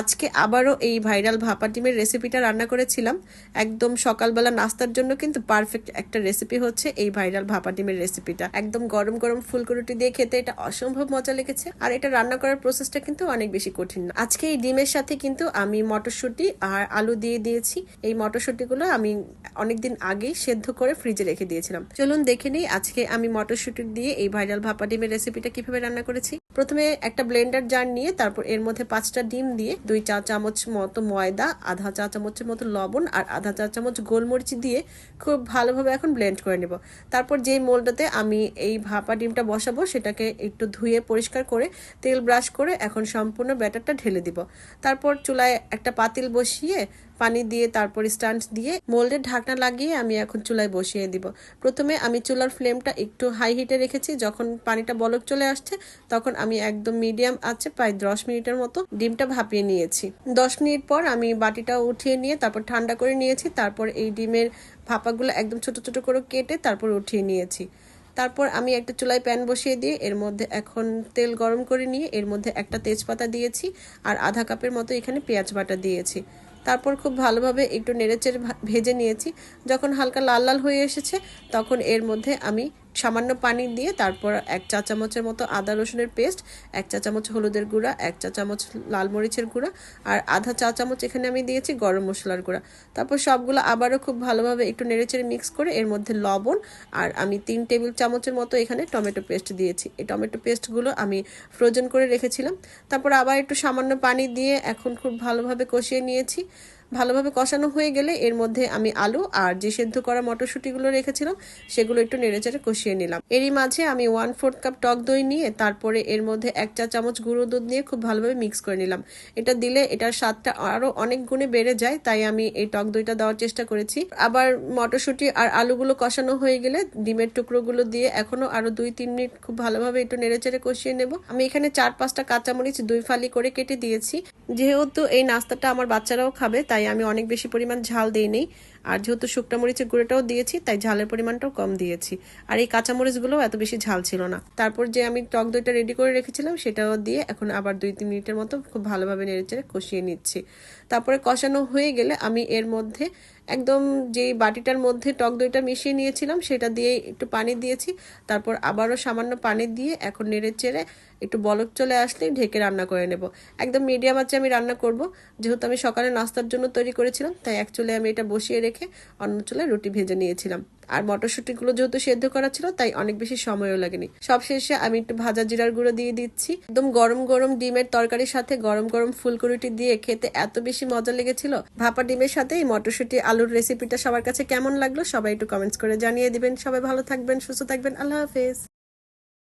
আজকে আবারও এই ভাইরাল ভাপা ডিমের রেসিপিটা রান্না করেছিলাম। একদম সকালবেলা নাস্তার জন্য কিন্তু পারফেক্ট একটা রেসিপি হচ্ছে এই ভাইরাল ভাপা ডিমের রেসিপিটা। একদম গরম গরম ফুলকো রুটি দিয়ে খেতে এটা অসম্ভব মজা লেগেছে আর এটা রান্না করার প্রসেসটা কিন্তু অনেক বেশি কঠিন না। আজকে এই ডিমের সাথে কিন্তু আমি মটরশুঁটি আর আলু দিয়ে দিয়েছি। এই মটরশুঁটিগুলো আমি অনেকদিন আগেই সেদ্ধ করে ফ্রিজে রেখে দিয়েছিলাম। চলুন দেখে নিই আজকে আমি মটরশুঁটি দিয়ে এই ভাইরাল ভাপা ডিমের রেসিপিটা কীভাবে রান্না করেছি। প্রথমে একটা ব্লেন্ডার জার নিয়ে তারপর এর মধ্যে পাঁচটা ডিম দিয়ে দুই চা চামচ মতো ময়দা, আধা চা চামচের মতো লবণ আর আধা চা চামচ গোলমরিচ দিয়ে খুব ভালোভাবে এখন ব্লেন্ড করে নেব। তারপর যেই মোলটাতে আমি এই ভাপা ডিমটা বসাবো সেটাকে একটু ধুয়ে পরিষ্কার করে তেল ব্রাশ করে এখন সম্পূর্ণ ব্যাটারটা ঢেলে দিব। তারপর চুলায় একটা পাতিল বসিয়ে পানি দিয়ে তারপর স্ট্যান্ড দিয়ে মোল্ডের ঢাকনা লাগিয়ে আমি এখন চুলায় বসিয়ে দিব। প্রথমে আমি চুলার ফ্লেমটা একটু হাই হিটে রেখেছি। যখন পানিটা বলক চলে আসছে, তখন আমি একদম মিডিয়াম আছে, প্রায় দশ মিনিটের মতো ডিমটা ভাপিয়ে নিয়েছি। দশ মিনিট পর আমি বাটিটা উঠিয়ে নিয়ে তারপর ঠান্ডা করে নিয়েছি। তারপর এই ডিমের ভাপাগুলো একদম ছোট ছোট করে কেটে তারপর উঠিয়ে নিয়েছি। তারপর আমি একটা চুলায় প্যান বসিয়ে দিয়ে এর মধ্যে এখন তেল গরম করে নিয়ে এর মধ্যে একটা তেজপাতা দিয়েছি আর আধা কাপের মতো এখানে পেঁয়াজ বাটা দিয়েছি। তারপর খুব ভালোভাবে একটু নেড়েচেড়ে ভেজে নিয়েছি। যখন হালকা লাল লাল হয়ে এসেছে, তখন এর মধ্যে আমি সামান্য পানি দিয়ে তারপর এক চা চামচের মতো আদা রসুনের পেস্ট, এক চা চামচ হলুদের গুঁড়া, এক চা চামচ লাল মরিচের গুঁড়া আর আধা চা চামচ এখানে আমি দিয়েছি গরম মশলার গুঁড়া। তারপর সবগুলো আবারও খুব ভালোভাবে একটু নেড়েচেড়ে মিক্স করে এর মধ্যে লবণ আর আমি তিন টেবিল চামচের মতো এখানে টমেটো পেস্ট দিয়েছি। এই টমেটো পেস্টগুলো আমি ফ্রোজেন করে রেখেছিলাম। তারপর আবার একটু সামান্য পানি দিয়ে এখন খুব ভালোভাবে কষিয়ে নিয়েছি। ভালোভাবে কষানো হয়ে গেলে এর মধ্যে আমি আলু আর যে সেদ্ধ করা মটরশুঁটিগুলো রেখেছিলাম, সেগুলো একটু নেড়েচেড়ে কষিয়ে নিলাম। এরই মাঝে আমি ওয়ান ফোর্থ কাপ টক দই নিয়ে তারপরে এর মধ্যে এক চা চামচ গুঁড়ো দুধ নিয়ে খুব ভালোভাবে মিক্স করে নিলাম। এটা দিলে এটার স্বাদটা আরও অনেক গুণে বেড়ে যায়, তাই আমি এই টক দইটা দেওয়ার চেষ্টা করেছি। আবার মটরশুঁটি আর আলুগুলো কষানো হয়ে গেলে ডিমের টুকরোগুলো দিয়ে এখনও আরও দুই তিন মিনিট খুব ভালোভাবে একটু নেড়েচেড়ে কষিয়ে নেব। আমি এখানে চার পাঁচটা কাঁচামরিচ দুই ফালি করে কেটে দিয়েছি। যেহেতু এই নাস্তাটা আমার বাচ্চারাও খাবে, তাই আমি অনেক বেশি পরিমাণ ঝাল দিই নেই আর যেহেতু শুকনো মরিচের গুঁড়োটাও দিয়েছি, তাই ঝালের পরিমাণটাও কম দিয়েছি। আর এই কাঁচামরিচগুলোও এত বেশি ঝাল ছিল না। তারপর যে আমি টক দইটা রেডি করে রেখেছিলাম, সেটাও দিয়ে এখন আবার দুই তিন মিনিটের মতো খুব ভালোভাবে নেড়েচেড়ে কষিয়ে নিচ্ছি। তারপরে কষানো হয়ে গেলে আমি এর মধ্যে একদম যেই বাটিটার মধ্যে টক দইটা মিশিয়ে নিয়েছিলাম, সেটা দিয়ে একটু পানি দিয়েছি। তারপর আবারও সামান্য পানি দিয়ে এখন নেড়ে চেড়ে একটু বলক চলে আসলেই ঢেকে রান্না করে নেব। একদম মিডিয়াম আছে আমি রান্না করব। যেহেতু আমি সকালে নাস্তার জন্য তৈরি করেছিলাম, তাই অ্যাকচুয়ালি আমি এটা বসিয়ে রেখে অন্য চুলে রুটি ভেজে নিয়েছিলাম। আর মটরশুঁটিগুলো যেহেতু সেদ্ধ করা ছিল, তাই অনেক বেশি সময়ও লাগেনি। সবশেষে আমি একটু ভাজা জিরার গুঁড়ো দিয়ে দিচ্ছি। একদম গরম গরম ডিমের তরকারির সাথে গরম গরম ফুলকো দিয়ে খেতে এত বেশি মজা লেগেছিল। ভাপা ডিমের সাথে এই মটরশুঁটি আলুর রেসিপিটা সবার কাছে কেমন লাগল সবাই একটু কমেন্টস করে জানিয়ে দিবেন। সবাই ভালো থাকবেন, সুস্থ থাকবেন। আল্লাহ হাফেজ।